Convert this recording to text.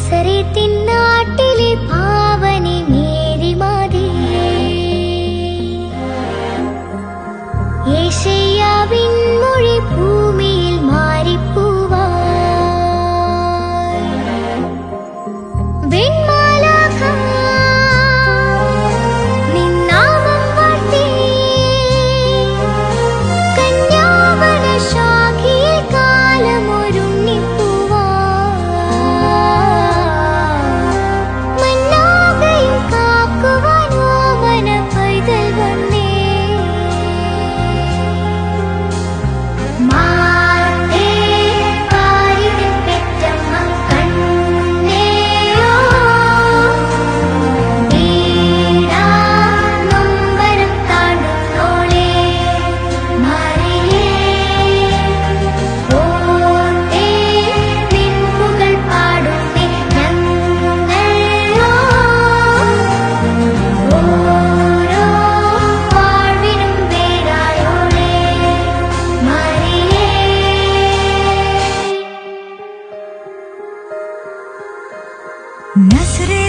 సరే తిన్నాటిలి పా नसरे